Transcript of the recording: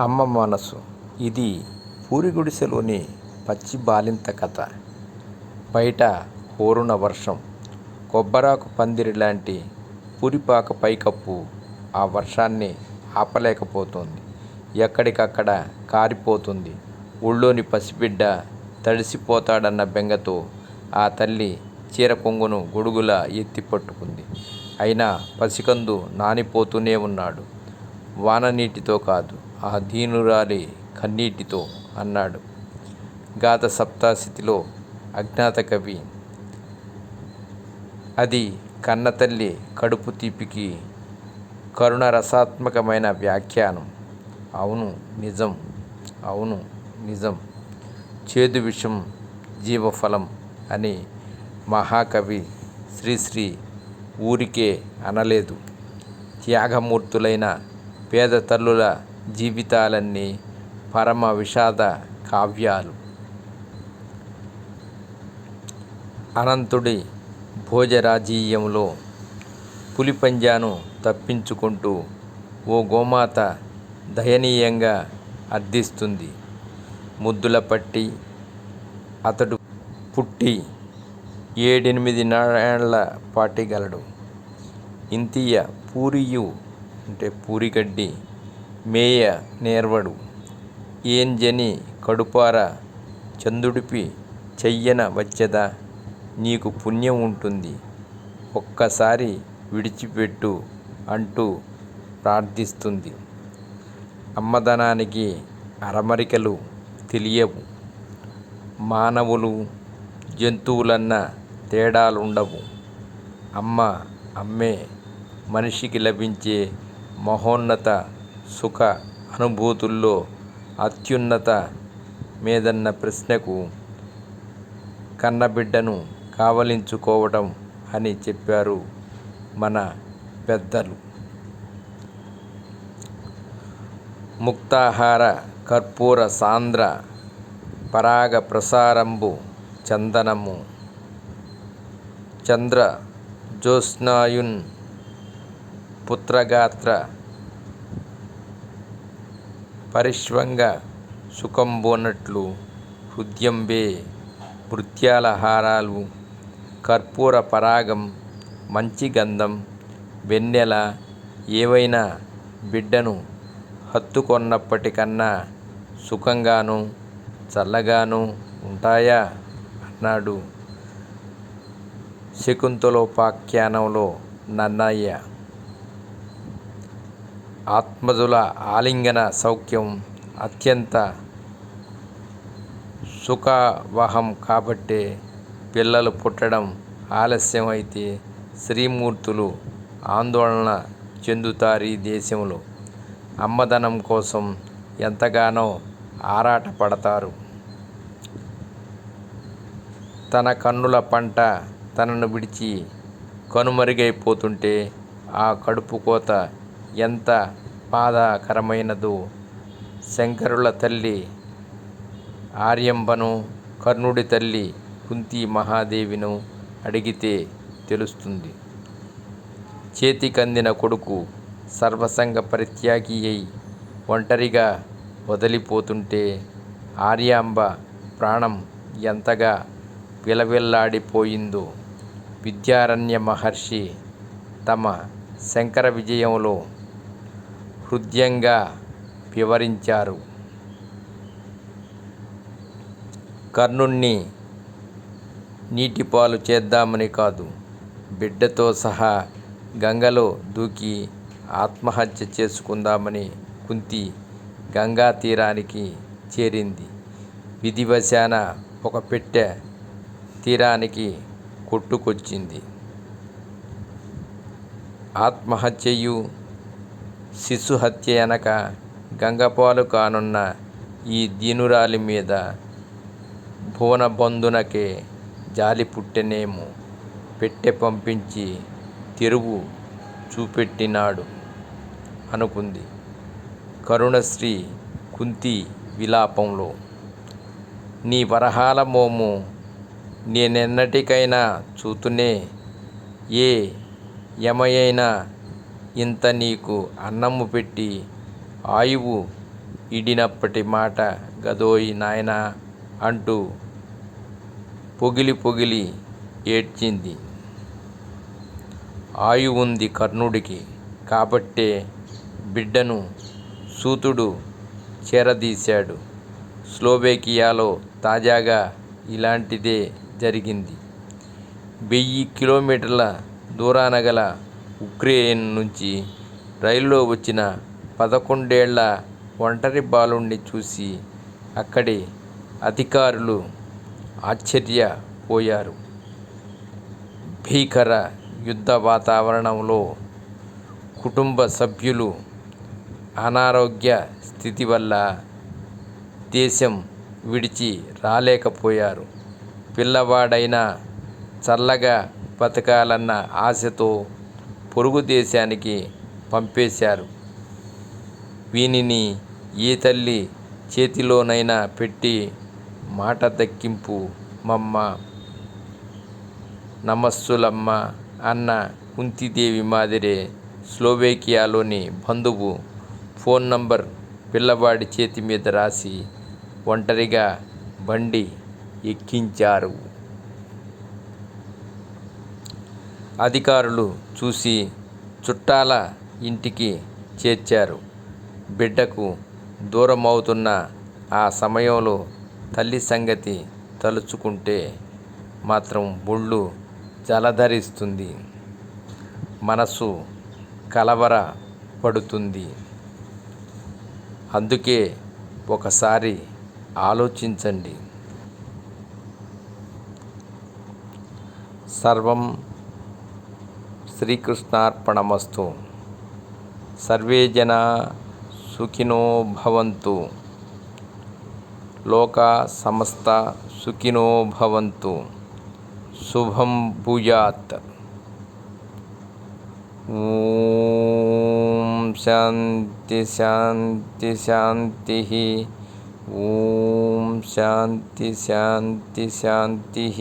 అమ్మ మనసు ఇది పూరిగుడిసెలోని పచ్చి బాలింత కథ. బయట హోరున వర్షం. కొబ్బరాకు పందిరి లాంటి పురిపాక పైకప్పు ఆ వర్షాన్ని ఆపలేకపోతుంది ఎక్కడికక్కడ కారిపోతుంది ఊళ్ళోని పసిబిడ్డ తడిసిపోతాడన్న బెంగతో ఆ తల్లి చీర కొంగును గొడుగులా ఎత్తి పట్టుకుంది. అయినా పసికందు నానిపోతూనే ఉన్నాడు. వాన నీటితో కాదు, ఆ దీనురాలి కన్నీటితో అన్నాడు గాథసప్తశతిలో అజ్ఞాత కవి. అది కన్నతల్లి కడుపు తీపికి కరుణరసాత్మకమైన వ్యాఖ్యానం. అవును నిజం. అవును నిజం. చేదు విషం జీవఫలం అని మహాకవి శ్రీశ్రీ ఊరికే అనలేదు. త్యాగమూర్తులైన పేద తల్లుల జీవితాలన్నీ పరమ విషాద కావ్యాలు. అనంతుడి భోజరాజీయంలో పులిపంజాను తప్పించుకుంటూ ఓ గోమాత దయనీయంగా అర్థిస్తుంది. ముద్దులపట్టి అతడు పుట్టి ఏడెనిమిది నాళ్ళ పాటిగలడు ఇంతియ పూరియు అంటే పూరిగడ్డి మేయ నేర్వడు. ఏంజని కడుపార చందుడిపి చెయ్యన వచ్చెదా నీకు పుణ్యం ఉంటుంది. ఒక్కసారి విడిచిపెట్టు అంటూ ప్రార్థిస్తుంది. అమ్మదనానికి అరమరికలు తెలియవు. మానవులు జంతువులన్న తేడాలుండవు. అమ్మ అమ్మే. మనిషికి లభించే మహోన్నత సుఖ అనుభూతుల్లో అత్యున్నత మేదన్న ప్రశ్నకు కన్నబిడ్డను కావలించుకోవటం అని చెప్పారు మన పెద్దలు. ముక్తాహార కర్పూర సాంద్ర పరాగ ప్రసారంబు చందనము చంద్ర జ్యోత్స్నాయున్ పుత్రగాత్ర పరిష్వంగ సుఖంబునట్లు హృద్యంబే ముత్యాల హారాలు కర్పూర పరాగం మంచి గంధం వెన్నెల ఏవైనా బిడ్డను హత్తుకొన్నప్పటికన్నా సుఖంగానూ, చల్లగానూ ఉంటాయా అన్నాడు శకుంతలోపాఖ్యానంలో నన్నయ్య. ఆత్మజుల ఆలింగన సౌఖ్యం అత్యంత సుఖవహం కాబట్టే పిల్లలు పుట్టడం ఆలస్యం అయితే శ్రీమూర్తులు ఆందోళన చెందుతారు ఈ దేశంలో. అమ్మదనం కోసం ఎంతగానో ఆరాటపడతారు. తన కన్నుల పంట తనను విడిచి కనుమరుగైపోతుంటే ఆ కడుపుకోత ఎంత బాధాకరమైనదో శంకరుల తల్లి ఆర్యాంబను, కర్ణుడి తల్లి కుంతీమహాదేవిను అడిగితే తెలుస్తుంది. చేతికందిన కొడుకు సర్వసంగ పరిత్యాగియై ఒంటరిగా వదిలిపోతుంటే ఆర్యాంబ ప్రాణం ఎంతగా విలవిల్లాడిపోయిందో విద్యారణ్య మహర్షి తమ శంకర విజయంలో హృద్యంగా వివరించారు. కర్ణుణ్ణి నీటిపాలు చేద్దామని కాదు, బిడ్డతో సహా గంగలో దూకి ఆత్మహత్య చేసుకుందామని కుంతి గంగా తీరానికి చేరింది. విధివశాన ఒక పెట్టె తీరానికి కొట్టుకొచ్చింది. ఆత్మహత్యయు శిశుహత్యయనక గంగపాలు కానున్న ఈ దీనురాలి మీద భువనబంధునకే జాలి పుట్టెనేమో పెట్టె పంపించి తెరువు చూపెట్టినాడు అనుకుంది కరుణశ్రీ కుంతీ విలాపంలో. నీ వరహాల మోము నేనెన్నటికైనా చూతునే ఏ యమయైనా ఇంత నీకు అన్నము పెట్టి ఆయువు ఇడినప్పటి మాట గదోయి నాయనా అంటూ పొగిలి పొగిలి ఏడ్చింది. ఆయువుంది కర్ణుడికి కాబట్టే బిడ్డను సూతుడు చేరదీశాడు. స్లోవేకియాలో తాజాగా ఇలాంటిదే జరిగింది. వెయ్యి కిలోమీటర్ల దూరాన గల ఉక్రెయిన్ నుంచి రైలులో వచ్చిన పదకొండేళ్ళ ఒంటరి బాలుడిని చూసి అక్కడి అధికారులు ఆశ్చర్యపోయారు. భీకర యుద్ధ వాతావరణంలో కుటుంబ సభ్యులు అనారోగ్య స్థితి వల్ల దేశం విడిచి రాలేకపోయారు. పిల్లవాడైనా చల్లగా బతకాలన్న ఆశతో పొరుగు దేశానికి పంపేశారు. వీనిని ఏ తల్లి చేతిలోనైనా పెట్టి మాట దక్కింపు మమ్మ నమస్సులమ్మ అన్న కుంతిదేవి మాదిరే స్లోవేకియాలోని బంధువు ఫోన్ నంబర్ పిల్లవాడి చేతి మీద రాసి ఒంటరిగా బండి ఎక్కించారు. అధికారులు చూసి చుట్టాల ఇంటికి చేర్చారు. బిడ్డకు దూరమవుతున్న ఆ సమయంలో తల్లి సంగతి తలుచుకుంటే మాత్రం ఒళ్ళు జలధరిస్తుంది. మనసు కలవర పడుతుంది అందుకే ఒకసారి ఆలోచించండి. సర్వం శ్రీకృష్ణార్పణమస్తు. సర్వే జనా సుఖినో భవంతు. లోకా సమస్తా సుఖినో భవంతు. శుభం భూయాత్. ఓం శాంతి శాంతి శాంతిః. ఓం శాంతి శాంతి శాంతిః.